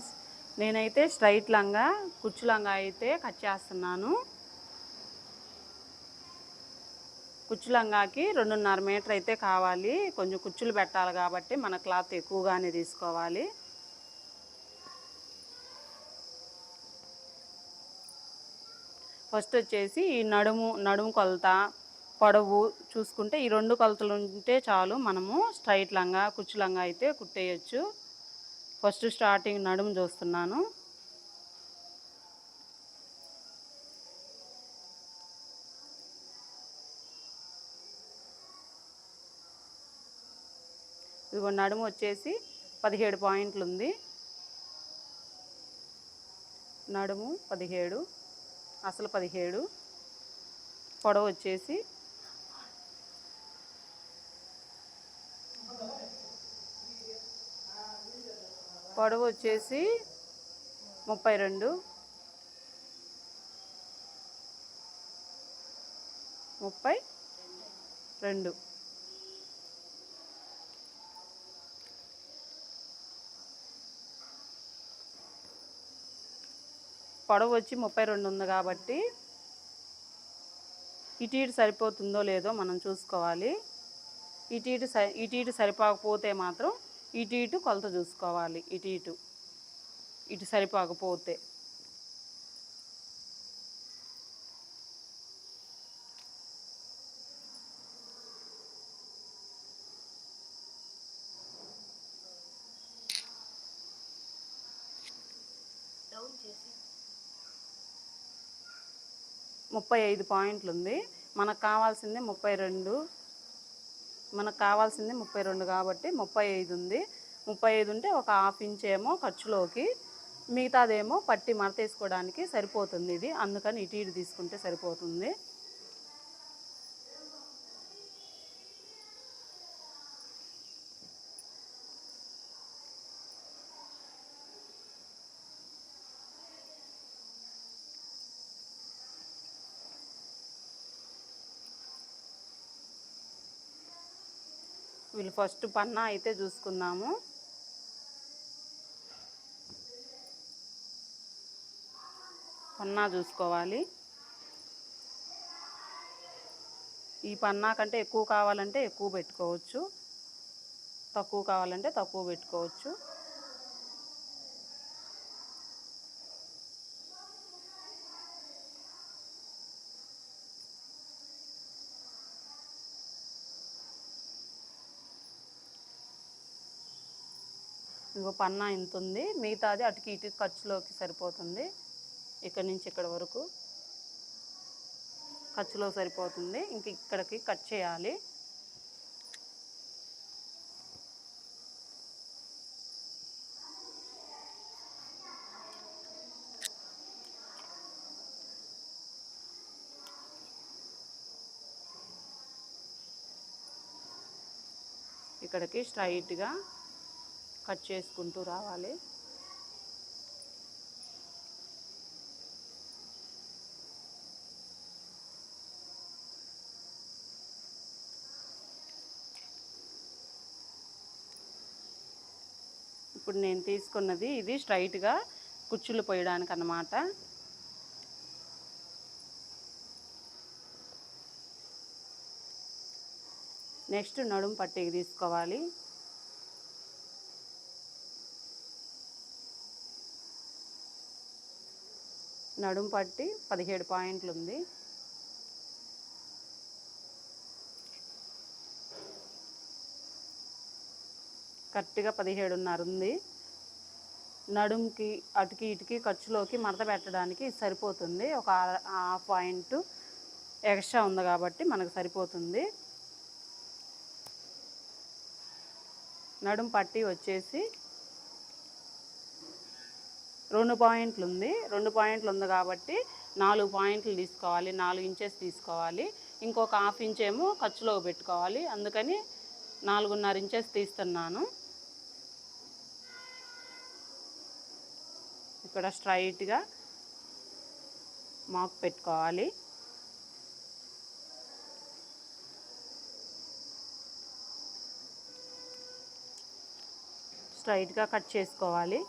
Friends నేనైతే straight లంగా కుచ్చు లంగా అయితే కట్ చేస్తున్నాను. కుచ్చు లంగాకి రెండున్నర మీటర్ అయితే కావాలి. కొంచెం కుచ్చులు పెట్టాలి కాబట్టి మన క్లాత్ ఎక్కువగానే తీసుకోవాలి. ఫస్ట్ వచ్చేసి ఈ నడుము నడుము కొలత పొడవు చూసుకుంటే ఈ రెండు కొలతలు ఉంటే చాలు మనము స్ట్రైట్ లంగా కుచ్చు లంగా అయితే కుట్టేయచ్చు. ఫస్ట్ స్టార్టింగ్ నడుము చూస్తున్నాను. ఇదిగో నడుము వచ్చేసి పదిహేడు పాయింట్లు ఉంది. నడుము పదిహేడు అసలు పదిహేడు పొడవు వచ్చేసి పొడవు వచ్చేసి ముప్పై రెండు. ముప్పై రెండు. పొడవు వచ్చి ముప్పై రెండు ఉంది కాబట్టి ఇటు ఇటు సరిపోతుందో లేదో మనం చూసుకోవాలి. ఇటు ఇటు ఇటు ఇటు సరిపోకపోతే మాత్రం ఇటు ఇటు కొలత చూసుకోవాలి ఇటు ఇటు. ఇటు సరిపోకపోతే. ముప్పై ఐదు పాయింట్లు ఉంది మనకు కావాల్సింది ముప్పై రెండు. మనకు కావాల్సింది ముప్పై రెండు కాబట్టి ముప్పై ఐదు ఉంది. ముప్పై ఐదు ఉంటే ఒక హాఫ్ ఇంచ్ ఏమో ఖర్చులోకి మిగతాదేమో పట్టి మడతేసుకోవడానికి సరిపోతుంది ఇది. అందుకని ఇటు ఇటు తీసుకుంటే సరిపోతుంది. వీళ్ళు ఫస్ట్ పన్నా అయితే చూసుకుందాము. పన్నా చూసుకోవాలి. ఈ పన్నా కంటే ఎక్కువ కావాలంటే ఎక్కువ పెట్టుకోవచ్చు. తక్కువ కావాలంటే తక్కువ పెట్టుకోవచ్చు. ఇంకో పన్నా ఇంత ఉంది మిగతాది అటుకి ఇటు ఖర్చులోకి సరిపోతుంది. ఇక్కడ నుంచి ఇక్కడ వరకు ఖర్చులో సరిపోతుంది. ఇంక ఇక్కడికి కట్ చేయాలి. ఇక్కడికి స్ట్రైట్గా కట్ చేసుకుంటూ రావాలి. ఇప్పుడు నేను తీసుకున్నది ఇది స్ట్రైట్గా కుచ్చులు పోయడానికి అన్నమాట. నెక్స్ట్ నడుము పట్టీకి తీసుకోవాలి. నడుం పట్టి పదిహేడు పాయింట్లు ఉంది కరెక్ట్గా పదిహేడున్నర ఉంది నడుంకి అటుకి ఇటుకి ఖర్చులోకి మడత పెట్టడానికి సరిపోతుంది. ఒక హాఫ్ పాయింట్ ఎక్స్ట్రా ఉంది కాబట్టి మనకు సరిపోతుంది. నడుం పట్టి వచ్చేసి రెండు పాయింట్లు ఉంది. రెండు పాయింట్లు ఉంది కాబట్టి నాలుగు పాయింట్లు తీసుకోవాలి. నాలుగు ఇంచెస్ తీసుకోవాలి. ఇంకొక హాఫ్ ఇంచ్ ఏమో ఖర్చులో పెట్టుకోవాలి. అందుకని నాలుగున్నర ఇంచెస్ తీస్తున్నాను. ఇక్కడ స్ట్రైట్గా మాకు పెట్టుకోవాలి. స్ట్రైట్గా కట్ చేసుకోవాలి.